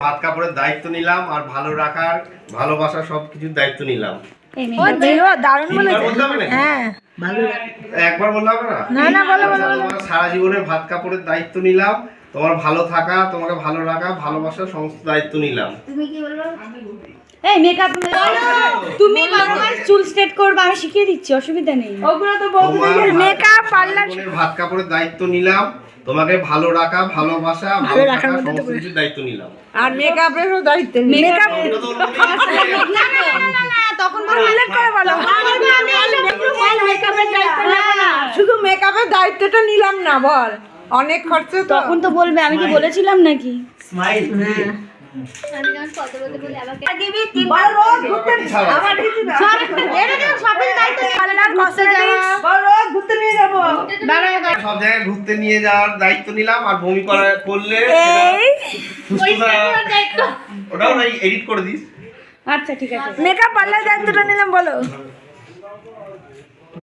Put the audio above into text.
হাত কাপড়ের দায়িত্ব নিলাম আর ভালো রাখার ভালোবাসা সব কিছুর দায়িত্ব নিলাম? হ্যাঁ। একবার বললাম না? না, না, বলো, বলো, বলো। তোমার সারা জীবনের ভাত কাপড়ের দায়িত্ব নিলাম তোমার ভালো থাকা তোমাকে ভালো রাখা ভালোবাসার সমস্ত দায়িত্ব নিলাম তুমি কি বলব এই মেকআপ তুমি আমার চুল স্ট্রেট করবে আমি শিখিয়ে দিচ্ছি অসুবিধা নেই ওগুলো তো তোমার মেকআপ পার্লার ভাত কাপড়ের দায়িত্ব নিলাম তোমাকে ভালো রাখা ভালোবাসা ভালো রাখার মধ্যে তো সমস্ত কিছুর দায়িত্ব নিলাম আর মেকআপেরও দায়িত্ব মেকআপ না না না, না না তখন উল্লেখ করে বলো শুধু মেকআপের দায়িত্বটা নিলাম না বল অনেক খরচা তো। তখন তো বলবে আমি কি বলেছিলাম নাকি? স্মাইল বল রোজ ঘুরতে নিয়ে যাব। সব জায়গায় ঘুরতে নিয়ে যাওয়ার দায়িত্ব নিলাম আর বমি করা করলে ওটাও এডিট করে দিস। আচ্ছা ঠিক আছে। মেকআপ পার্লার দায়িত্বটা নিলাম বলো।